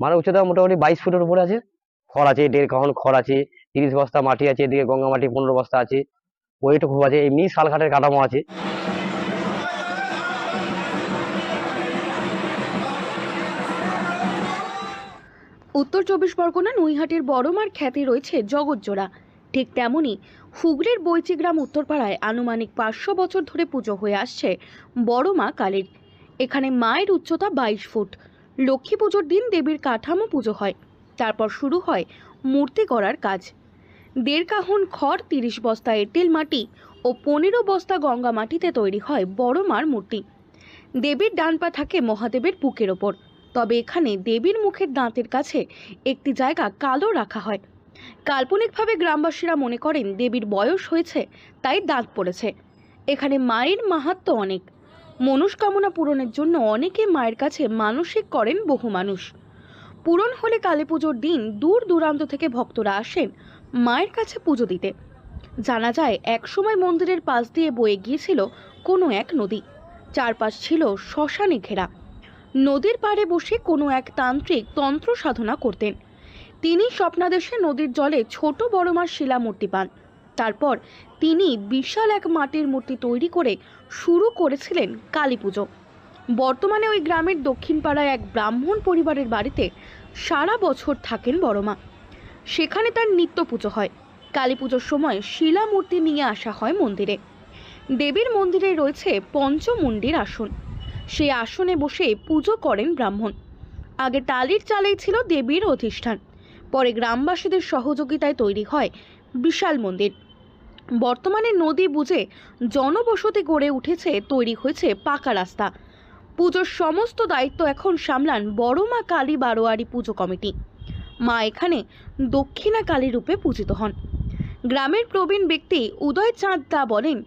মানে উচ্চতা মোটামুটি বাইশ ফুটের উপরে আছে। খড় আছে দেড় কাহন খড় আছে, তিরিশ বস্তা মাটি আছে, এদিকে গঙ্গা মাটি পনেরো বস্তা আছে। ওইটা খুব আছে, এমনি শালখাটের কাঠামো আছে। উত্তর চব্বিশ পরগনা, নৈহাটির বড়মার খ্যাতি রয়েছে জগৎজোড়া ঠিক তেমনই হুগলির বৈচিগ্রাম উত্তরপাড়ায় আনুমানিক পাঁচশো বছর ধরে পুজো হয়ে আসছে বড়মা কালীর। এখানে মায়ের উচ্চতা বাইশ ফুট। লক্ষ্মী পুজোর দিন দেবীর কাঠামো পুজো হয়। তারপর শুরু হয় মূর্তি করার কাজ। দেড় কাহন খড় তিরিশ বস্তা এঁটেল মাটি ও পনেরো বস্তা গঙ্গা মাটিতে তৈরি হয় বড়মার মূর্তি। দেবীর ডান পা থাকে মহাদেবের বুকের ওপর। তবে এখানে দেবীর মুখের দাঁতের কাছে একটি জায়গা কালো রাখা হয়। কাল্পনিকভাবে গ্রামবাসীরা মনে করেন দেবীর বয়স হয়েছে, তাই দাঁত পড়েছে। এখানে মায়ের মাহাত্ম্য অনেক। মনস্কামনা পূরণের জন্য অনেকে মায়ের কাছে মানসিক করেন বহু মানুষ। পূরণ হলে কালী পুজোর দিন দূর দূরান্ত থেকে ভক্তরা আসেন মায়ের কাছে পুজো দিতে। জানা যায়, একসময় মন্দিরের পাশ দিয়ে বয়ে গিয়েছিল কোনো এক নদী। চারপাশ ছিল শ্মশানে ঘেরা। নদীর পাড়ে বসে কোনো এক তান্ত্রিক তন্ত্র সাধনা করতেন। তিনি স্বপ্নাদেশে নদীর জলে ছোট বড় মার শিলা মূর্তি পান। তারপর তিনি বিশাল এক মাটির মূর্তি তৈরি করে শুরু করেছিলেন কালী পুজো। বর্তমানে ওই গ্রামের দক্ষিণ পাড়ায় এক ব্রাহ্মণ পরিবারের বাড়িতে সারা বছর থাকেন বড়মা সেখানে তার নিত্য পুজো হয়। কালী পুজোর সময় শিলা মূর্তি নিয়ে আসা হয় মন্দিরে। দেবীর মন্দিরে রয়েছে পঞ্চমুণ্ডির আসন। সেই আসনে বসে পুজো করেন ব্রাহ্মণ। আগে টালির চালেই ছিল দেবীর অধিষ্ঠান। পরে গ্রামবাসীদের সহযোগিতায় তৈরি হয় বিশাল মন্দির। বর্তমানে নদী বুঝে জনবসতি গড়ে উঠেছে, তৈরি হয়েছে পাকা রাস্তা। পুজোর সমস্ত দায়িত্ব এখন সামলান বড় মা কালী বারোয়ারি পুজো কমিটি। মা এখানে দক্ষিণা কালী রূপে পূজিত হন। গ্রামের প্রবীণ ব্যক্তি উদয় চাঁদ দা বলেন,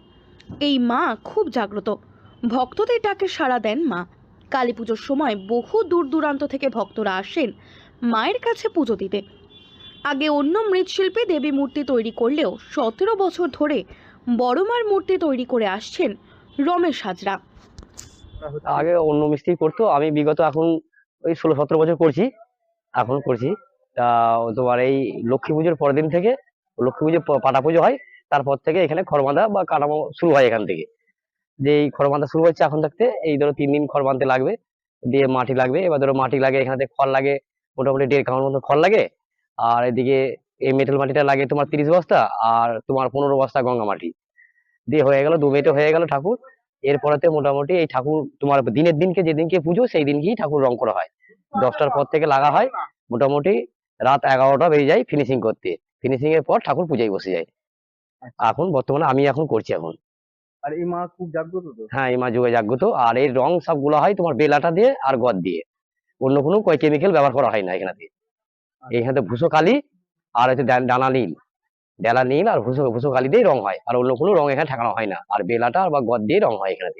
এই মা খুব জাগ্রত। ভক্তদের ডাকে সাড়া দেন মা। কালী পুজোর সময় বহু দূর দূরান্ত থেকে ভক্তরা আসেন মায়ের কাছে পুজো দিতে। আগে অন্য মৃৎশিল্পে দেবী মূর্তি তৈরি করলেও সতেরো বছর ধরে বড়মার মূর্তি তৈরি করে আসছেন রমেশ হাজরা। আগে অন্য মিস্ত্রি করতো, আমি বিগত এখন ওই ষোলো সতেরো বছর করছি, এখন করছি। তা তোমার এই লক্ষ্মী পুজোর পরের দিন থেকে, লক্ষ্মী পুজো পাটা পুজো হয়, তারপর থেকে এখানে বাঁধা বা কাঠামো শুরু হয় এখান থেকে। যে এই খড় বাঁধা শুরু হচ্ছে এখন থাকতে এই ধরো তিন দিন খড় বাঁধতে লাগবে দিয়ে মাটি লাগবে। এবার ধরো মাটি লাগে এখানে খড় লাগে মোটামুটি দেড় কাউন্ট মতো খড় লাগে। আর এদিকে এই মেটেল মাটিটা লাগে তোমার তিরিশ বস্তা আর তোমার পনেরো বস্তা গঙ্গা মাটি। দিয়ে হয়ে গেল দু মেটে হয়ে গেল ঠাকুর। এরপরেতে মোটামুটি এই ঠাকুর তোমার দিনের দিনকে যেদিনকে পুজো সেই দিনকেই ঠাকুর রং করা হয়। দশটার পর থেকে লাগা হয়। মোটামুটি রাত এগারোটা বেজে যায় ফিনিশিং করতে। ফিনিশিং এর পর ঠাকুর পূজায় বসে যায়। এখন বর্তমানে আমি এখন করছি এখন। আর এই মা খুব জাগ্রত তো? হ্যাঁ এই মা যুগে জাগ্রত। আর এই রং সবগুলো হয় তোমার বেলাটা দিয়ে আর গদ দিয়ে। অন্য কোনো কয় কেমিক্যাল ব্যবহার করা হয় না এখানে। এখানে ভুসো কালি আর হচ্ছে ডানা নীল। ডালা নীল আর ভুসো ভুসো কালি দিয়ে রং হয়। আর অন্য কোনো রং এখানে ঠেকানো হয় না। আর বেলাটা আর বা গদ দিয়ে রং হয় এখানে।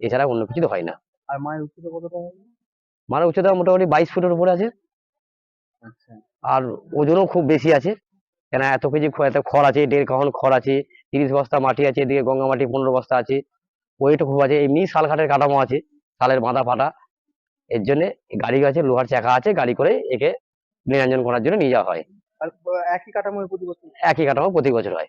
এছাড়া অন্য কিছু তো হয় না। আর মায়ের উচ্চতা কতটা মানে উচ্চতা মোটামুটি বাইশ ফুটের উপরে আছে। আচ্ছা। আর ওজনও খুব বেশি আছে। কেন এত কেজি এত খড় আছে দেড় কখন খড় আছে। তিরিশ বস্তা মাটি আছে এদিকে গঙ্গা মাটি পনেরো বস্তা আছে। ওয়েট খুব আছে এমনি শালঘাটের কাঠামো আছে শালের বাঁধা ফাটা। এর জন্য গাড়ি আছে লোহার চাকা আছে গাড়ি করে একে নিরঞ্জন করার জন্য নিয়ে যাওয়া হয়। একই কাঠামো প্রতি বছর? একই কাঠামো প্রতি বছর হয়।